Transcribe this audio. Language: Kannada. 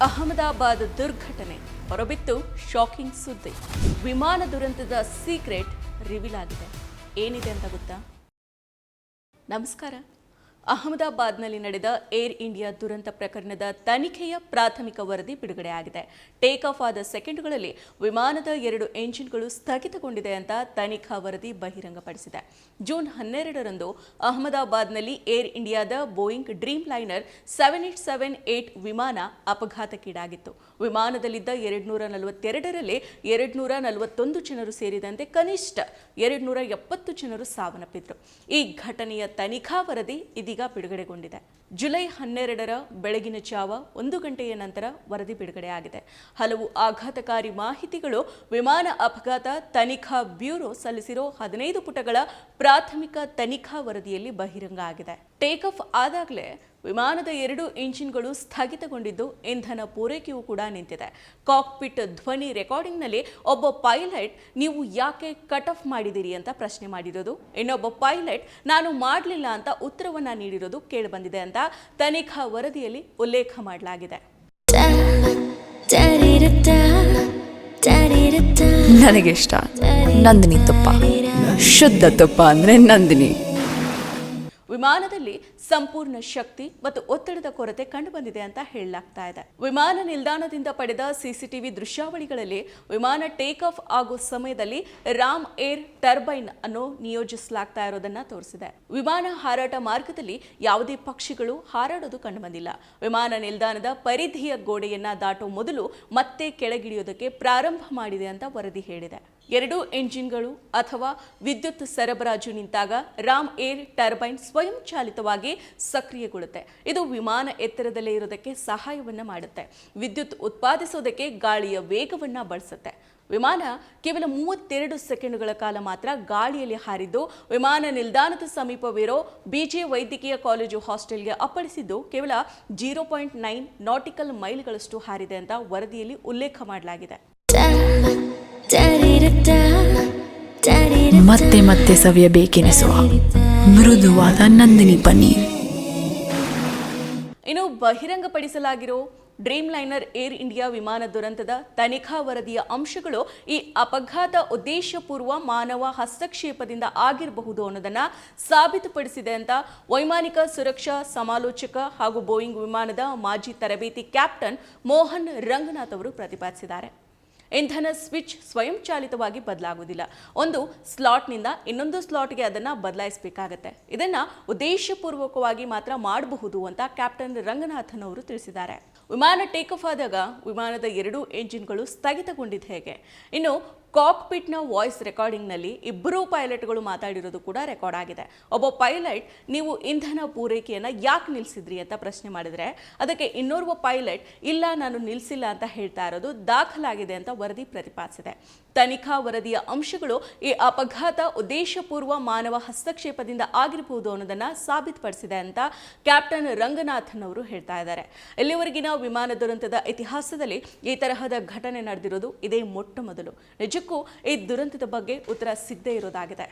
ಅಹಮದಾಬಾದ್ ದುರ್ಘಟನೆ. ಹೊರಬಿತ್ತು ಶಾಕಿಂಗ್ ಸುದ್ದಿ. ವಿಮಾನ ದುರಂತದ ಸೀಕ್ರೆಟ್ ರಿವೀಲ್ ಆಗಿದೆ. ಏನಿದೆ ಅಂತ ಗೊತ್ತಾ? ನಮಸ್ಕಾರ. ಅಹಮದಾಬಾದ್ನಲ್ಲಿ ನಡೆದ ಏರ್ ಇಂಡಿಯಾ ದುರಂತ ಪ್ರಕರಣದ ತನಿಖೆಯ ಪ್ರಾಥಮಿಕ ವರದಿ ಬಿಡುಗಡೆಯಾಗಿದೆ ಟೇಕ್ ಆಫ್ ಆದ ಸೆಕೆಂಡ್ಗಳಲ್ಲಿ ವಿಮಾನದ ಎರಡು ಎಂಜಿನ್ಗಳು ಸ್ಥಗಿತಗೊಂಡಿದೆ ಅಂತ ತನಿಖಾ ವರದಿ ಬಹಿರಂಗಪಡಿಸಿದೆ. ಜೂನ್ ಹನ್ನೆರಡರಂದು ಅಹಮದಾಬಾದ್ನಲ್ಲಿ ಏರ್ ಇಂಡಿಯಾದ Boeing Dreamliner seven eight seven eight ವಿಮಾನ ಅಪಘಾತಕ್ಕೀಡಾಗಿತ್ತು. ವಿಮಾನದಲ್ಲಿದ್ದ ಎರಡ್ನೂರ ನಲವತ್ತೆರಡರಲ್ಲಿ ಎರಡ್ನೂರ ನಲವತ್ತೊಂದು ಜನರು ಸೇರಿದಂತೆ ಕನಿಷ್ಠ ಎರಡ್ನೂರ ಎಪ್ಪತ್ತು ಜನರು ಸಾವನ್ನಪ್ಪಿದ್ರು. ಈ ಘಟನೆಯ ತನಿಖಾ ವರದಿ ಇದೀಗ ಬಿಡುಗಡೆಗೊಂಡಿದೆ. ಜುಲೈ ಹನ್ನೆರಡರ ಬೆಳಗಿನ ಜಾವ ಒಂದು ಗಂಟೆಯ ನಂತರ ವರದಿ ಬಿಡುಗಡೆಯಾಗಿದೆ. ಹಲವು ಆಘಾತಕಾರಿ ಮಾಹಿತಿಗಳು, ವಿಮಾನ ಅಪಘಾತ, ತನಿಖಾ ಬ್ಯೂರೋ ಸಲ್ಲಿಸಿರೋ ಹದಿನೈದು ಪುಟಗಳ ಪ್ರಾಥಮಿಕ ತನಿಖಾ ವರದಿಯಲ್ಲಿ ಬಹಿರಂಗ ಆಗಿದೆ ಟೇಕ್ ಆಫ್ ಆದಾಗಲೇ ವಿಮಾನದ ಎರಡು ಇಂಜಿನ್ಗಳು ಸ್ಥಗಿತಗೊಂಡಿದ್ದು, ಇಂಧನ ಪೂರೈಕೆಯೂ ಕೂಡ ನಿಂತಿದೆ. ಕಾಕ್ಪಿಟ್ ಧ್ವನಿ ರೆಕಾರ್ಡಿಂಗ್ನಲ್ಲಿ ಒಬ್ಬ ಪೈಲಟ್, ನೀವು ಯಾಕೆ ಕಟ್ ಆಫ್ ಮಾಡಿದಿರಿ ಅಂತ ಪ್ರಶ್ನೆ ಮಾಡಿರೋದು? ಇನ್ನೊಬ್ಬ ಪೈಲಟ್, ನಾನು ಮಾಡಲಿಲ್ಲ ಅಂತ ಉತ್ತರವನ್ನು ನೀಡಿರೋದು ಕೇಳಿಬಂದಿದೆ ಅಂತ ತನಿಖಾ ವರದಿಯಲ್ಲಿ ಉಲ್ಲೇಖ ಮಾಡಲಾಗಿದೆ. ನನಗಿಷ್ಟ ನಂದಿನಿ ತುಪ್ಪ. ಶುದ್ಧ ತುಪ್ಪ ಅಂದರೆ ನಂದಿನಿ. ವಿಮಾನದಲ್ಲಿ ಸಂಪೂರ್ಣ ಶಕ್ತಿ ಮತ್ತು ಒತ್ತಡದ ಕೊರತೆ ಕಂಡುಬಂದಿದೆ ಅಂತ ಹೇಳಲಾಗ್ತಾ ಇದೆ. ವಿಮಾನ ನಿಲ್ದಾಣದಿಂದ ಪಡೆದ ಸಿಸಿಟಿವಿ ದೃಶ್ಯಾವಳಿಗಳಲ್ಲಿ ವಿಮಾನ ಟೇಕ್ ಆಫ್ ಆಗೋ ಸಮಯದಲ್ಲಿ ರಾಮ್ ಏರ್ ಟರ್ಬೈನ್ ಅನ್ನು ನಿಯೋಜಿಸಲಾಗ್ತಾ ಇರೋದನ್ನ ತೋರಿಸಿದೆ. ವಿಮಾನ ಹಾರಾಟ ಮಾರ್ಗದಲ್ಲಿ ಯಾವುದೇ ಪಕ್ಷಿಗಳು ಹಾರಾಡೋದು ಕಂಡುಬಂದಿಲ್ಲ. ವಿಮಾನ ನಿಲ್ದಾಣದ ಪರಿಧಿಯ ಗೋಡೆಯನ್ನ ದಾಟೋ ಮೊದಲು ಮತ್ತೆ ಕೆಳಗಿಳಿಯೋದಕ್ಕೆ ಪ್ರಾರಂಭ ಮಾಡಿದೆ ಅಂತ ವರದಿ ಹೇಳಿದೆ. ಎರಡು ಎಂಜಿನ್ಗಳು ಅಥವಾ ವಿದ್ಯುತ್ ಸರಬರಾಜು ನಿಂತಾಗ ರಾಮ್ ಏರ್ ಟರ್ಬೈನ್ ಸ್ವಯಂಚಾಲಿತವಾಗಿ ಸಕ್ರಿಯಗೊಳ್ಳುತ್ತೆ. ಇದು ವಿಮಾನ ಎತ್ತರದಲ್ಲೇ ಇರೋದಕ್ಕೆ ಸಹಾಯವನ್ನು ಮಾಡುತ್ತೆ. ವಿದ್ಯುತ್ ಉತ್ಪಾದಿಸೋದಕ್ಕೆ ಗಾಳಿಯ ವೇಗವನ್ನು ಬಳಸುತ್ತೆ. ವಿಮಾನ ಕೇವಲ ಮೂವತ್ತೆರಡು ಸೆಕೆಂಡುಗಳ ಕಾಲ ಮಾತ್ರ ಗಾಳಿಯಲ್ಲಿ ಹಾರಿದ್ದು, ವಿಮಾನ ನಿಲ್ದಾಣದ ಸಮೀಪವಿರೋ ಬಿಜೆ ವೈದ್ಯಕೀಯ ಕಾಲೇಜು ಹಾಸ್ಟೆಲ್ಗೆ ಅಪ್ಪಳಿಸಿದ್ದು ಕೇವಲ ಜೀರೋ ಪಾಯಿಂಟ್ ನೈನ್ ನಾಟಿಕಲ್ ಮೈಲ್ಗಳಷ್ಟು ಹಾರಿದೆ ಅಂತ ವರದಿಯಲ್ಲಿ ಉಲ್ಲೇಖ ಮಾಡಲಾಗಿದೆ. ಮತ್ತೆ ಮತ್ತೆ ಸವಿಯಬೇಕೆನಿಸುವ ಮೃದುವಾದ ನಂದಿನಿ ಪನ್ನೀರ್. ಇನ್ನು ಬಹಿರಂಗಪಡಿಸಲಾಗಿರೋ ಡ್ರೀಮ್ ಲೈನರ್ ಏರ್ ಇಂಡಿಯಾ ವಿಮಾನ ದುರಂತದ ತನಿಖಾ ವರದಿಯ ಅಂಶಗಳು ಈ ಅಪಘಾತ ಉದ್ದೇಶಪೂರ್ವ ಮಾನವ ಹಸ್ತಕ್ಷೇಪದಿಂದ ಆಗಿರಬಹುದು ಅನ್ನೋದನ್ನು ಸಾಬೀತುಪಡಿಸಿದೆ ಅಂತ ವೈಮಾನಿಕ ಸುರಕ್ಷಾ ಸಮಾಲೋಚಕ ಹಾಗೂ ಬೋಯಿಂಗ್ ವಿಮಾನದ ಮಾಜಿ ತರಬೇತಿ ಕ್ಯಾಪ್ಟನ್ ಮೋಹನ್ ರಂಗನಾಥ್ ಅವರು ಪ್ರತಿಪಾದಿಸಿದ್ದಾರೆ. ಇಂಧನ ಸ್ವಿಚ್ ಸ್ವಯಂಚಾಲಿತವಾಗಿ ಬದಲಾಗುವುದಿಲ್ಲ. ಒಂದು ಸ್ಲಾಟ್ನಿಂದ ಇನ್ನೊಂದು ಸ್ಲಾಟ್ಗೆ ಅದನ್ನು ಬದಲಾಯಿಸಬೇಕಾಗತ್ತೆ. ಇದನ್ನು ಉದ್ದೇಶಪೂರ್ವಕವಾಗಿ ಮಾತ್ರ ಮಾಡಬಹುದು ಅಂತ ಕ್ಯಾಪ್ಟನ್ ರಂಗನಾಥನ್ ಅವರು ತಿಳಿಸಿದ್ದಾರೆ. ವಿಮಾನ ಟೇಕ್ ಆಫ್ ಆದಾಗ ವಿಮಾನದ ಎರಡೂ ಎಂಜಿನ್ಗಳು ಸ್ಥಗಿತಗೊಂಡಿದ್ದ ಹೇಗೆ? ಇನ್ನು ಕಾಕ್ಪಿಟ್ನ ವಾಯ್ಸ್ ರೆಕಾರ್ಡಿಂಗ್ನಲ್ಲಿ ಇಬ್ಬರೂ ಪೈಲಟ್ಗಳು ಮಾತಾಡಿರೋದು ಕೂಡ ರೆಕಾರ್ಡ್ ಆಗಿದೆ. ಒಬ್ಬ ಪೈಲಟ್, ನೀವು ಇಂಧನ ಪೂರೈಕೆಯನ್ನು ಯಾಕೆ ನಿಲ್ಲಿಸಿದ್ರಿ ಅಂತ ಪ್ರಶ್ನೆ ಮಾಡಿದರೆ, ಅದಕ್ಕೆ ಇನ್ನೋರ್ವ ಪೈಲಟ್, ಇಲ್ಲ, ನಾನು ನಿಲ್ಲಿಸಿಲ್ಲ ಅಂತ ಹೇಳ್ತಾ ಇರೋದು ದಾಖಲಾಗಿದೆ ಅಂತ ವರದಿ ಪ್ರತಿಪಾದಿಸಿದೆ. ತನಿಖಾ ವರದಿಯ ಅಂಶಗಳು ಈ ಅಪಘಾತ ಉದ್ದೇಶಪೂರ್ವ ಮಾನವ ಹಸ್ತಕ್ಷೇಪದಿಂದ ಆಗಿರಬಹುದು ಅನ್ನೋದನ್ನ ಸಾಬೀತುಪಡಿಸಿದೆ ಅಂತ ಕ್ಯಾಪ್ಟನ್ ರಂಗನಾಥನ್ ಅವರು ಹೇಳ್ತಾ ಇದ್ದಾರೆ. ಇಲ್ಲಿವರೆಗಿನ ವಿಮಾನ ದುರಂತದ ಇತಿಹಾಸದಲ್ಲಿ ಈ ತರಹದ ಘಟನೆ ನಡೆದಿರೋದು ಇದೇ ಮೊಟ್ಟ ಮೊದಲು. ನಿಜಕ್ಕೂ ಈ ದುರಂತದ ಬಗ್ಗೆ ಉತ್ತರ ಸಿದ್ಧ ಇರೋದಾಗಿದೆ